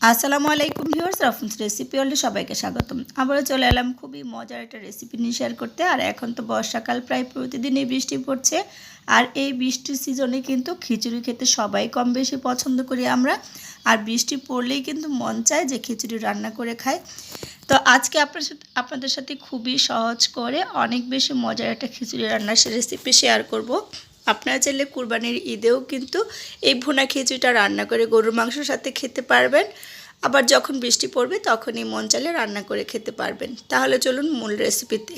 আসসালামু আলাইকুম viewers রফুন্স recipe ওয়ার্ল্ডে সবাইকে স্বাগতম। আবারও চলে এলাম খুবই মজার একটা রেসিপি নিয়ে শেয়ার করতে। আর এখন তো বর্ষাকাল, প্রায় প্রতিদিনই বৃষ্টি পড়ছে। আর এই বৃষ্টির সিজনে কিন্তু খিচুড়ি খেতে সবাই কম বেশি পছন্দ করি আমরা। আর বৃষ্টি পড়লেই কিন্তু মন চায় যে খিচুড়ি রান্না করে খায় তো আজকে আপনার সাথে, আপনাদের সাথে খুবই সহজ করে অনেক বেশি মজার একটা খিচুড়ি রান্নার রেসিপি শেয়ার করব। আপনারা চাইলে কুরবানির ঈদেও কিন্তু এই ভুনা খিচুড়িটা রান্না করে গরুর মাংসের সাথে খেতে পারবেন। আবার যখন বৃষ্টি পড়বে তখনই মন চাইলে রান্না করে খেতে পারবেন। তাহলে চলুন মূল রেসিপিতে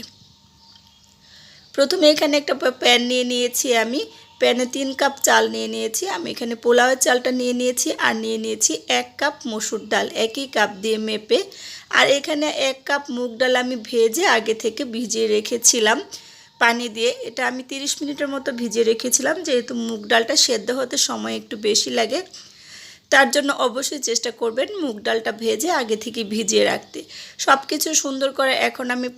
প্রথমে এখানে একটা প্যান নিয়ে নিয়েছি আমি। প্যানে তিন কাপ চাল নিয়ে নিয়েছি। আমি এখানে পোলাওয়ের চালটা নিয়ে নিয়েছি আর নিয়ে নিয়েছি এক কাপ মসুর ডাল। একই কাপ দিয়ে মেপে। আর এখানে এক কাপ মুগ ডাল আমি ভেজে আগে থেকে ভিজিয়ে রেখেছিলাম। পানি দিয়ে এটা আমি 30 মিনিটের মতো ভিজিয়ে রেখেছিলাম, যেহেতু মুগ ডালটা সেদ্ধ হতে সময় একটু বেশি লাগে। তার জন্য অবশ্যই চেষ্টা করবেন মুগ ডালটা ভেজে আগে থেকে ভিজিয়ে রাখতে। সব কিছু সুন্দর করে এখন আমি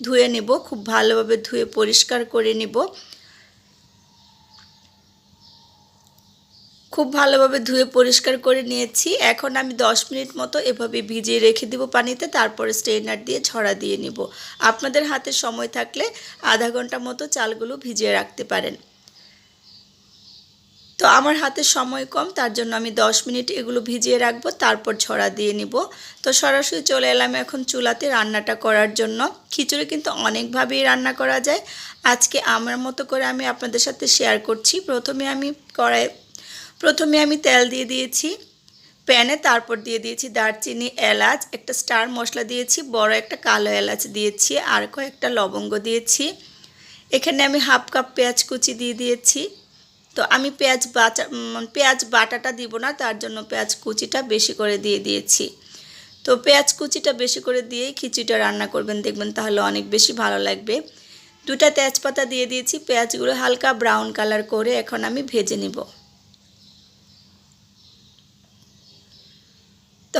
ধুয়ে নেব, খুব ভালোভাবে ধুয়ে পরিষ্কার করে নেব। খুব ভালোভাবে ধুয়ে পরিষ্কার করে নিয়েছি। এখন আমি 10 মিনিট মতো এভাবে ভিজিয়ে রেখে দেব পানিতে, তারপরে স্ট্রেনার দিয়ে ছড়া দিয়ে নিব। আপনাদের হাতে সময় থাকলে আধা ঘণ্টা মতো চালগুলো ভিজিয়ে রাখতে পারেন। তো আমার হাতে সময় কম, তার জন্য আমি 10 মিনিট এগুলো ভিজিয়ে রাখব, তারপর ছড়া দিয়ে নিব। তো সরাসরি চলে এলাম এখন চুলাতে রান্নাটা করার জন্য। খিচুড়ি কিন্তু অনেকভাবেই রান্না করা যায়। আজকে আমার মতো করে আমি আপনাদের সাথে শেয়ার করছি। প্রথমে আমি কড়াই প্রথমে আমি তেল দিয়ে দিয়েছি, প্যানে তারপর দিয়ে দিয়েছি দারচিনি, এলাচ, একটা স্টার মশলা দিয়েছি, বড় একটা কালো এলাচ দিয়েছি, আর কয়েকটা লবঙ্গ দিয়েছি। এখানে আমি হাফ কাপ পেঁয়াজ কুচি দিয়ে দিয়েছি। তো আমি পেঁয়াজ বাটা পেঁয়াজ বাটাটা দিব না, তার জন্য পেঁয়াজ কুচিটা বেশি করে দিয়ে দিয়েছি। তো পেঁয়াজ কুচিটা বেশি করে দিয়েই খিচুড়িটা রান্না করবেন, দেখবেন তাহলে অনেক বেশি ভালো লাগবে। দুটা তেজপাতা দিয়ে দিয়েছি, পেঁয়াজগুলো হালকা ব্রাউন কালার করে এখন আমি ভেজে নিব।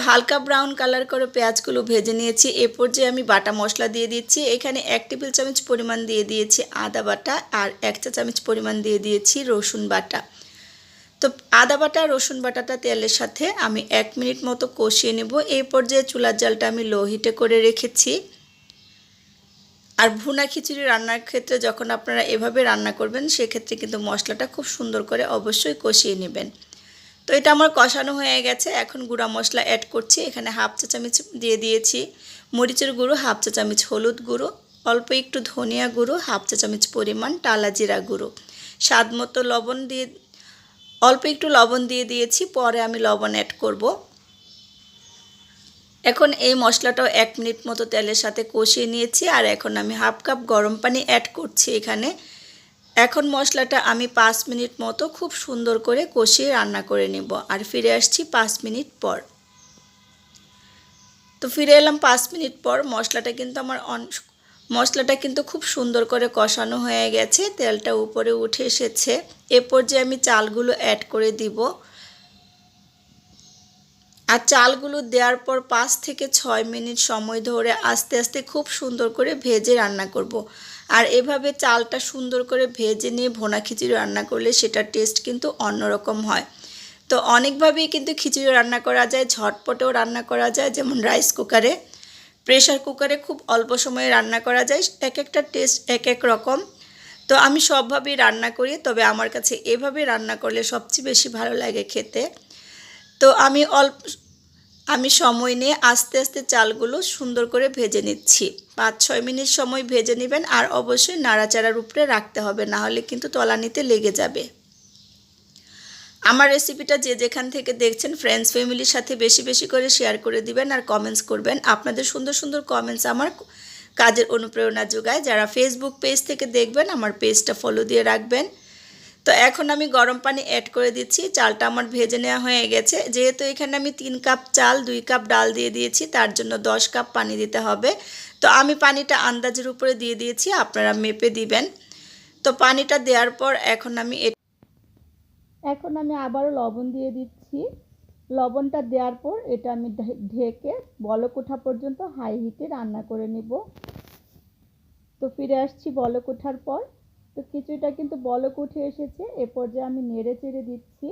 হালকা ব্রাউন কালার করে পেঁয়াজগুলো ভেজে নিয়েছি। এরপর যে আমি বাটা মশলা দিয়ে দিচ্ছি। এখানে এক টেবিল চামচ পরিমাণ দিয়ে দিয়েছি আদা বাটা আর এক চা চামচ পরিমাণ দিয়ে দিয়েছি রসুন বাটা। তো আদা বাটা, রসুন বাটাটা তেলের সাথে আমি এক মিনিট মতো কষিয়ে নেব। এই পর্যায়ে চুলার জালটা আমি লো হিটে করে রেখেছি। আর ভুনা খিচুড়ি রান্নার ক্ষেত্রে যখন আপনারা এভাবে রান্না করবেন, সেক্ষেত্রে কিন্তু মশলাটা খুব সুন্দর করে অবশ্যই কষিয়ে নেবেন। তো এটা আমার কষানো হয়ে গেছে। এখন গুঁড়া মশলা অ্যাড করছি। এখানে হাফ চা চামচ দিয়ে দিয়েছি। মরিচের গুঁড়ো হাফ চা চামচ হলুদ গুঁড়ো, অল্প একটু ধনিয়া গুঁড়ো হাফ চা চামচ পরিমাণ টালা জিরা গুঁড়ো। স্বাদ মতো লবণ দিয়ে, অল্প একটু লবণ দিয়ে দিয়েছি। পরে আমি লবণ অ্যাড করব। এখন এই মশলাটাও এক মিনিট মতো তেলের সাথে কষিয়ে নিয়েছি। আর এখন আমি হাফ কাপ গরম পানি অ্যাড করছি এখানে। এখন মশলাটা আমি পাঁচ মিনিট মতো খুব সুন্দর করে কষিয়ে রান্না করে নেব আর ফিরে আসছি পাঁচ মিনিট পর। তো ফিরে এলাম পাঁচ মিনিট পর, মশলাটা কিন্তু আমার অন মশলাটা কিন্তু খুব সুন্দর করে কষানো হয়ে গেছে, তেলটা উপরে উঠে এসেছে। এরপর যে আমি চালগুলো অ্যাড করে দিব। আর চালগুলো দেওয়ার পর পাঁচ থেকে ছয় মিনিট সময় ধরে আস্তে আস্তে খুব সুন্দর করে ভেজে রান্না করব। আর এভাবে চালটা সুন্দর করে ভেজে নিয়ে ভোনা খিচুড়ি রান্না করলে সেটার টেস্ট কিন্তু অন্যরকম হয়। তো অনেকভাবেই কিন্তু খিচুড়ি রান্না করা যায়, ঝটপটেও রান্না করা যায়, যেমন রাইস কুকারে প্রেশার কুকারে খুব অল্প সময়ে রান্না করা যায়, এক একটা টেস্ট এক এক রকম। তো আমি সবভাবেই রান্না করি, তবে আমার কাছে এভাবে রান্না করলে সবচেয়ে বেশি ভালো লাগে খেতে। তো আমি অল্প আমি সময় নিয়ে আস্তে আস্তে চালগুলো সুন্দর করে ভেজে নিচ্ছি। পাঁচ, ছয় মিনিট সময় ভেজে নেবেন আর অবশ্যই নাড়াচাড়ার উপরে রাখতে হবে, না হলে কিন্তু তলানিতে লেগে যাবে। আমার রেসিপিটা যে যেখান থেকে দেখছেন ফ্রেন্ডস ফ্যামিলির সাথে বেশি বেশি করে শেয়ার করে দিবেন আর কমেন্টস করবেন। আপনাদের সুন্দর সুন্দর কমেন্টস আমার কাজের অনুপ্রেরণা যোগায়। যারা ফেসবুক পেজ থেকে দেখবেন, আমার পেজটা ফলো দিয়ে রাখবেন। তো এখন আমি গরম পানি অ্যাড করে দিচ্ছি। চালটা আমার ভেজে নেওয়া হয়ে গেছে। যেহেতু এখানে আমি তিন কাপ চাল, দুই কাপ ডাল দিয়ে দিয়েছি, তার জন্য দশ কাপ পানি দিতে হবে। তো আমি পানিটা আন্দাজের উপরে দিয়ে দিয়েছি, আপনারা মেপে দিবেন। তো পানিটা দেওয়ার পর এখন আমি এখন আমি আবারও লবণ দিয়ে দিচ্ছি। লবণটা দেওয়ার পর এটা আমি ঢেকে বলক ওঠা পর্যন্ত হাই হিটে রান্না করে নেব। তো ফিরে আসছি বলক ওঠার পর। তো খিচুড়িটা কিন্তু বলক উঠে এসেছে, এ পর্যায়ে আমি নেড়ে চেড়ে দিচ্ছি।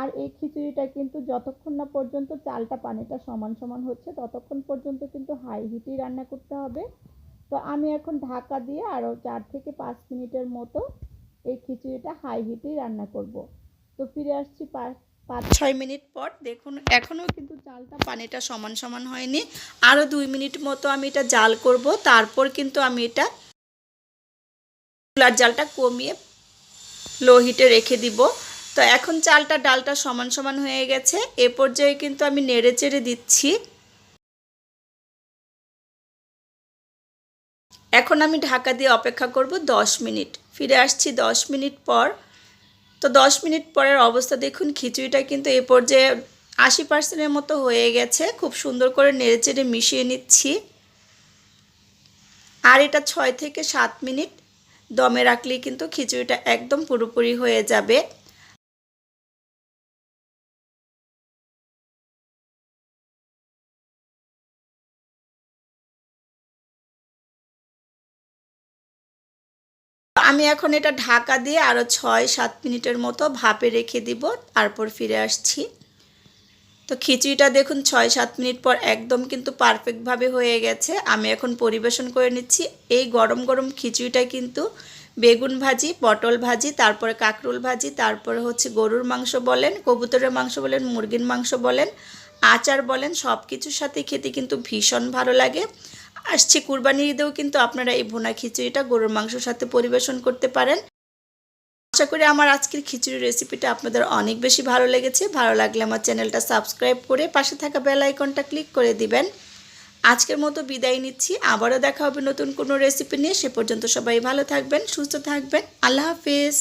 আর এই খিচুড়িটা কিন্তু যতক্ষণ না পর্যন্ত চালটা পানিটা সমান সমান হচ্ছে, ততক্ষণ পর্যন্ত কিন্তু হাই হিটেই রান্না করতে হবে। তো আমি এখন ঢাকা দিয়ে আরও চার থেকে পাঁচ মিনিটের মতো এই খিচুড়িটা হাই হিটেই রান্না করব। তো ফিরে আসছি পাঁচ ছয় মিনিট পর। দেখুন, এখনও কিন্তু চালটা পানিটা সমান সমান হয়নি। আরও দুই মিনিট মতো আমি এটা জাল করব, তারপর কিন্তু আমি এটা চুলার জালটা কমিয়ে লো হিটে রেখে দিব। তো এখন চালটা, ডালটা সমান সমান হয়ে গেছে। এ পর্যায়ে কিন্তু আমি নেড়ে চেড়ে দিচ্ছি। এখন আমি ঢাকা দিয়ে অপেক্ষা করব দশ মিনিট। ফিরে আসছি দশ মিনিট পর। তো দশ মিনিট পরের অবস্থা দেখুন, খিচুড়িটা কিন্তু এ পর্যায়ে আশি পার্সেন্টের মতো হয়ে গেছে। খুব সুন্দর করে নেড়ে চেড়ে মিশিয়ে নিচ্ছি। আর এটা ছয় থেকে সাত মিনিট। দমে রাখলেই কিন্তু খিচুড়িটা একদম পুরোপুরি হয়ে যাবে। আমি এখন এটা ঢাকা দিয়ে আরও ছয় সাত মিনিটের মতো ভাপে রেখে দিব, তারপর ফিরে আসছি। তো খিচুড়িটা দেখুন ছয়, সাত মিনিট পর একদম কিন্তু পারফেক্টভাবে হয়ে গেছে। আমি এখন পরিবেশন করে নিচ্ছি। এই গরম গরম খিচুড়িটা কিন্তু বেগুন ভাজি, পটল ভাজি, তারপরে কাঁকরোল ভাজি, তারপরে হচ্ছে গরুর মাংস বলেন, কবুতরের মাংস বলেন, মুরগির মাংস বলেন, আচার বলেন সব কিছুর সাথে খেতে কিন্তু ভীষণ ভালো লাগে। আসছে কুরবানির ঈদেও কিন্তু আপনারা এই ভুনা খিচুড়িটা গরুর মাংসর সাথে পরিবেশন করতে পারেন। আশা করি আমার আজকের খিচুড়ি রেসিপিটা আপনাদের অনেক বেশি ভালো লেগেছে। ভালো লাগলে আমার চ্যানেলটা সাবস্ক্রাইব করে পাশে থাকা বেল আইকনটা ক্লিক করে দিবেন। আজকের মতো বিদায় নিচ্ছি। আবারও দেখা হবে নতুন কোনো রেসিপি নিয়ে। সে পর্যন্ত সবাই ভালো থাকবেন, সুস্থ থাকবেন। আল্লাহ হাফিজ।